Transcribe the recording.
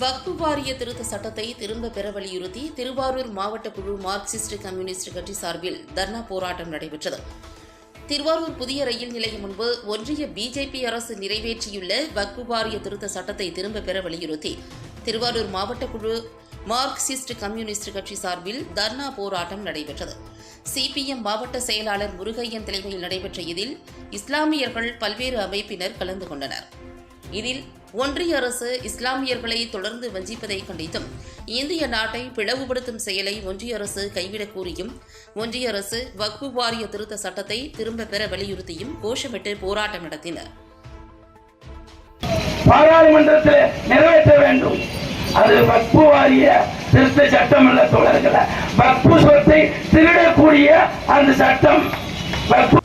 வக்பு வாரிய திருத்த சட்டத்தை திரும்ப பெற வலியுறுத்தி திருவாரூர் மாவட்ட குழு மார்க்சிஸ்ட் கம்யூனிஸ்ட் கட்சி சார்பில் தர்ணா போராட்டம் நடைபெற்றது. திருவாரூர் புதிய ரயில் நிலையம் முன்பு ஒன்றிய பிஜேபி அரசு நிறைவேற்றியுள்ள வக்பு வாரிய திருத்த சட்டத்தை திரும்ப பெற வலியுறுத்தி திருவாரூர் மாவட்ட குழு மார்க்சிஸ்ட் கம்யூனிஸ்ட் கட்சி சார்பில் தர்ணா போராட்டம் நடைபெற்றது. சிபிஎம் மாவட்ட செயலாளர் முருகையன் தலைமையில் நடைபெற்ற இதில் இஸ்லாமியர்கள் பல்வேறு அமைப்பினர் கலந்து கொண்டனர். இதில் ஒன்றிய அரசு இஸ்லாமியர்களை தொடர்ந்து வஞ்சிப்பதை கண்டித்தும் இந்திய நாட்டை பிளவுபடுத்தும் செயலை ஒன்றிய அரசு கைவிடக் கூறியும் ஒன்றிய அரசு வக்பு வாரிய திருத்த சட்டத்தை திரும்ப பெற வலியுறுத்தியும் கோஷமிட்டு போராட்டம் நடத்தினர். பாராளுமன்றத்தில் நிறைவேற்ற வேண்டும். அது வக்பு வாரிய திருத்த சட்டம் அல்ல தோழர்கள. வக்பு சொத்தை திருடக்கூடிய அந்த சட்டம் வக்பு